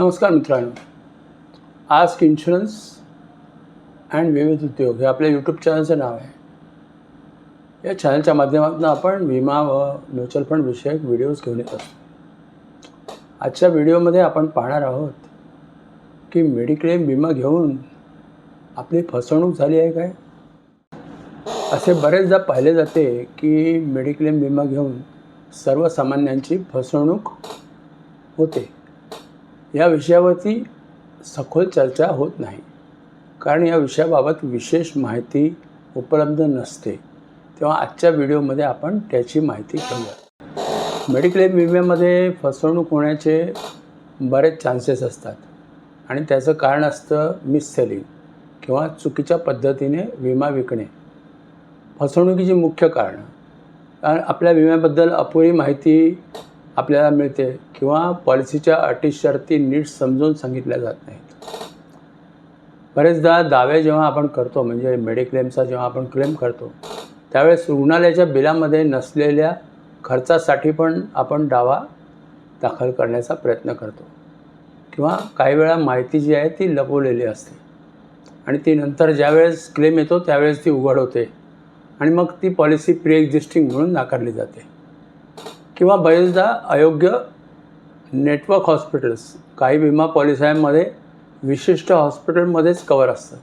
नमस्कार मित्रांनो. Ask insurance and विविध उद्योग हे आपल्या यूट्यूब चॅनलचं नाव आहे. या चॅनलच्या माध्यमातून आपण विमा व म्युच्युअल फंड विषयक व्हिडिओज घेऊन येत असतो. आजच्या व्हिडिओमध्ये आपण पाहणार आहोत की मेडिक्लेम विमा घेऊन आपली फसवणूक झाली आहे काय? असे बरेचदा पाहिले जाते की मेडिक्लेम विमा घेऊन सर्वसामान्यांची फसवणूक होते. या विषयावरती सखोल चर्चा होत नाही. कारण या विषयाबाबत विशेष माहिती उपलब्ध नसते. तेव्हा आजच्या व्हिडिओमध्ये आपण त्याची माहिती घेऊया. मेडिक्लेम विम्यामध्ये फसवणूक होण्याचे बरेच चान्सेस असतात. आणि त्याचं कारण असतं मिस सेलिंग किंवा चुकीच्या पद्धतीने विमा विकणे. फसवणुकीची मुख्य कारणं. कारण आपल्या विम्याबद्दल अपुरी माहिती आपल्याला मिळते किंवा पॉलिसीच्या अटी शर्ती नीट समजून सांगितल्या जात नाहीत. बरेचदा दावे जेव्हा आपण करतो म्हणजे मेडिक्लेमचा जेव्हा आपण क्लेम करतो त्यावेळेस रुग्णालयाच्या बिलामध्ये नसलेल्या खर्चासाठी पण आपण दावा दाखल करण्याचा प्रयत्न करतो. किंवा काही वेळा माहिती जी आहे ती लपवलेली असते. आणि ती नंतर ज्यावेळेस क्लेम येतो त्यावेळेस ती उघड होते आणि मग ती पॉलिसी प्री एक्झिस्टिंग म्हणून नाकारली जाते. किंवा बरेचदा अयोग्य नेटवर्क हॉस्पिटल्स काही विमा पॉलिसीमध्ये विशिष्ट हॉस्पिटलमध्येच कवर असतं.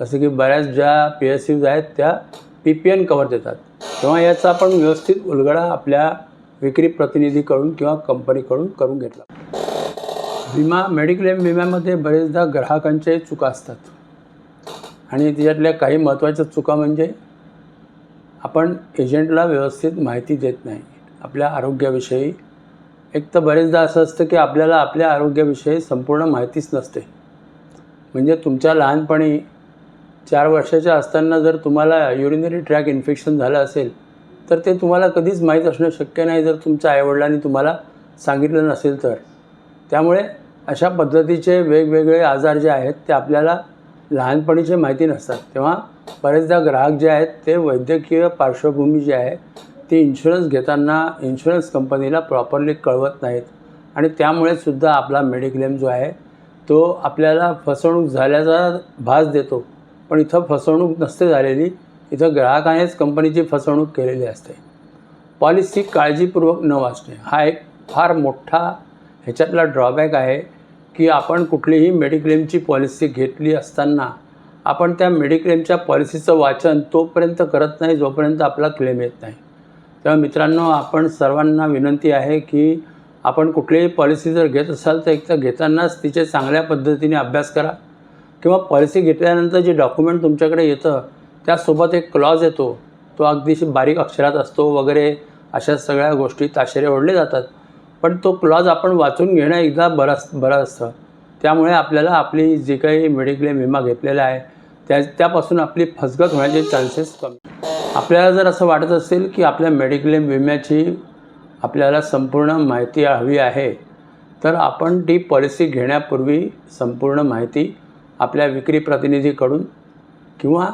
जसं की बऱ्याच ज्या पी एस सीज आहेत त्या पी पी एन कवर देतात. तेव्हा याचा आपण व्यवस्थित उलगडा आपल्या विक्री प्रतिनिधीकडून किंवा कंपनीकडून करून घेतला. विमा मेडिक्लेम विम्यामध्ये बरेचदा ग्राहकांच्या चुका असतात. आणि त्याच्यातल्या काही महत्त्वाच्या चुका म्हणजे आपण एजंटला व्यवस्थित माहिती देत नाही. आपल्या आरोग्याविषयी. एक तर बरेचदा असं असतं की आपल्याला आपल्या आरोग्याविषयी संपूर्ण माहितीच नसते. म्हणजे तुमच्या लहानपणी चार वर्षाच्या असताना जर तुम्हाला युरिनरी ट्रॅक इन्फेक्शन झालं असेल तर ते तुम्हाला कधीच माहीत असणं शक्य नाही जर तुमच्या आईवडिलांनी तुम्हाला सांगितलं नसेल तर. त्यामुळे अशा पद्धतीचे वेगवेगळे आजार जे आहेत ते आपल्याला लहानपणीचे माहिती नसतात. तेव्हा बरेचदा ग्राहक जे आहेत ते वैद्यकीय पार्श्वभूमी जी आहे ती इन्शुरन्स घेताना इन्शुरन्स कंपनीला प्रॉपरली कळवत नाहीत. आणि त्यामुळे सुद्धा आपला मेडिक्लेम जो आहे तो आपल्याला फसवणूक झाल्याचा भास देतो. पण इथं फसवणूक नसते झालेली. इथं ग्राहकानेच कंपनीची फसवणूक केलेली असते. पॉलिसी काळजीपूर्वक न वाचणे हा एक फार मोठा ह्याच्यातला ड्रॉबॅक आहे की आपण कुठलीही मेडिक्लेमची पॉलिसी घेतली असताना आपण त्या मेडिक्लेमच्या पॉलिसीचं वाचन तोपर्यंत करत नाही जोपर्यंत आपला क्लेम येत नाही. तेव्हा मित्रांनो आपण सर्वांना विनंती आहे की आपण कुठलीही पॉलिसी जर घेत असाल तर एक तर घेतानाच तिचे चांगल्या पद्धतीने अभ्यास करा. किंवा पॉलिसी घेतल्यानंतर जे डॉक्युमेंट तुमच्याकडे येतं त्यासोबत एक क्लॉज येतो. तो अगदीशी बारीक अक्षरात असतो वगैरे अशा सगळ्या गोष्टी ताशेरे ओढले जातात. पण तो क्लॉज आपण वाचून घेणं एकदा बरं बरं असतं. त्यामुळे आपल्याला आपली जी काही मेडिक्लेम विमा घेतलेला आहे त्या त्यापासून आपली फसगत होण्याचे चान्सेस कमी. आपल्याला जर असं वाटत असेल की आपल्या मेडिक्लेम विम्याची आपल्याला संपूर्ण माहिती हवी आहे तर आपण ती पॉलिसी घेण्यापूर्वी संपूर्ण माहिती आपल्या विक्री प्रतिनिधीकडून किंवा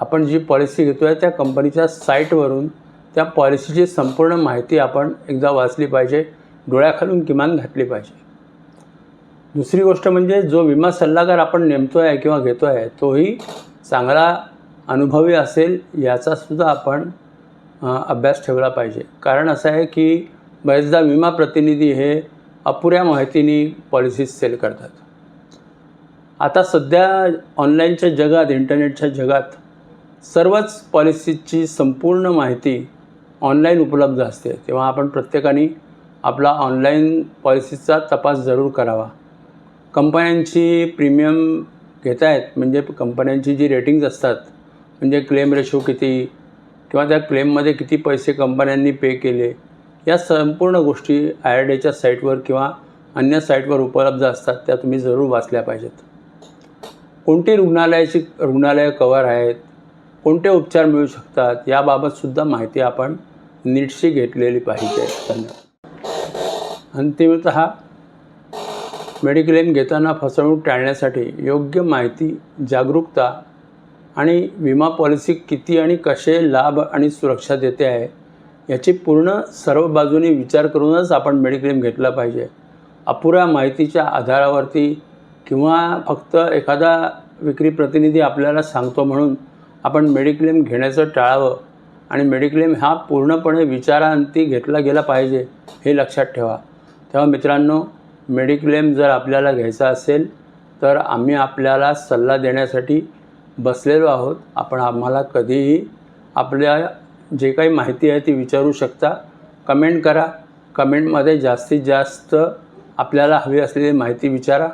आपण जी पॉलिसी घेतो आहे त्या कंपनीच्या साईटवरून त्या पॉलिसीची संपूर्ण माहिती आपण एकदा वाचली पाहिजे डोळ्याखालून किमान घातली पाहिजे. दुसरी गोष्ट म्हणजे जो विमा सल्लागार आपण नेमतो आहे किंवा घेतो आहे तोही चांगला अनुभवी असेल याचासुद्धा आपण अभ्यास ठेवला पाहिजे. कारण असं आहे की बरेचदा विमा प्रतिनिधी हे अपुऱ्या माहितीने पॉलिसीज सेल करतात. आता सध्या ऑनलाईनच्या जगात इंटरनेटच्या जगात सर्वच पॉलिसीची संपूर्ण माहिती ऑनलाईन उपलब्ध असते. तेव्हा आपण प्रत्येकाने आपला ऑनलाईन पॉलिसीचा तपास जरूर करावा. कंपन्यांची प्रीमियम घेत आहेत म्हणजे कंपन्यांची जी रेटिंग्ज असतात म्हणजे क्लेम रेशो किती किंवा त्या क्लेममध्ये किती पैसे कंपन्यांनी पे केले या संपूर्ण गोष्टी आय आर डीच्या साईटवर किंवा अन्य साईटवर उपलब्ध असतात त्या तुम्ही जरूर वाचल्या पाहिजेत. कोणती रुग्णालयाची रुग्णालयं कवर आहेत कोणते उपचार मिळू शकतात याबाबतसुद्धा माहिती आपण नीटशी घेतलेली पाहिजे. धन्यवाद. अंतिमत मेडिक्लेम घेताना फसवणूक टाळण्यासाठी योग्य माहिती जागरूकता आणि विमा पॉलिसी किती आणि कसे लाभ आणि सुरक्षा देते आहे याची पूर्ण सर्व बाजूनी विचार करूनच आपण मेडिक्लेम घेतला पाहिजे. अपुऱ्या माहितीच्या आधारावरती किंवा फक्त एखादा विक्री प्रतिनिधी आपल्याला सांगतो म्हणून आपण मेडिक्लेम घेण्याचं टाळावं आणि मेडिक्लेम हा पूर्णपणे विचारांती घेतला गेला पाहिजे हे लक्षात ठेवा. तेव्हा मित्रांनो मेडिक्लेम जर आपल्याला घ्यायचा असेल तर आम्ही आपल्याला सल्ला देण्यासाठी बसलेलो आहोत. आपण आम्हाला कधीही आपल्या जे काही माहिती आहे ती विचारू शकता. कमेंट करा. कमेंटमध्ये जास्तीत जास्त आपल्याला हवी असलेली माहिती विचारा.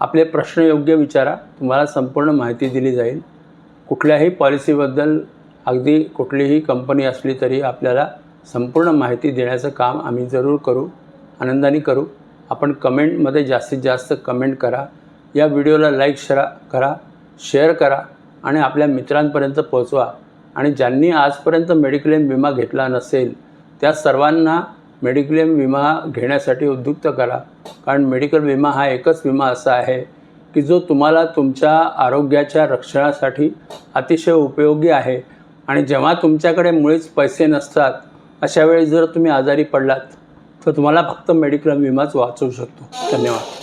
आपले प्रश्न योग्य विचारा. तुम्हाला संपूर्ण माहिती दिली जाईल. कुठल्याही पॉलिसीबद्दल अगदी कुठलीही कंपनी असली तरी आपल्याला संपूर्ण माहिती देण्याचं काम आम्ही जरूर करू. आनंदाने करू. आपण कमेंटमध्ये जास्तीत जास्त कमेंट करा. या व्हिडिओला लाईक शरा करा. शेअर करा आणि आपल्या मित्रांपर्यंत पोहोचवा. आणि ज्यांनी आजपर्यंत मेडिक्लेम विमा घेतला नसेल त्या सर्वांना मेडिक्लेम विमा घेण्यासाठी उद्युक्त करा. कारण मेडिकल विमा हा एकच विमा असा आहे की जो तुम्हाला तुमच्या आरोग्याच्या रक्षणासाठी अतिशय उपयोगी आहे. आणि जेव्हा तुमच्याकडे मुळीच पैसे नसतात अशा वेळी जर तुम्ही आजारी पडलात तर तुम्हाला फक्त मेडिक्लेम विमाच वाचवू शकतो. धन्यवाद.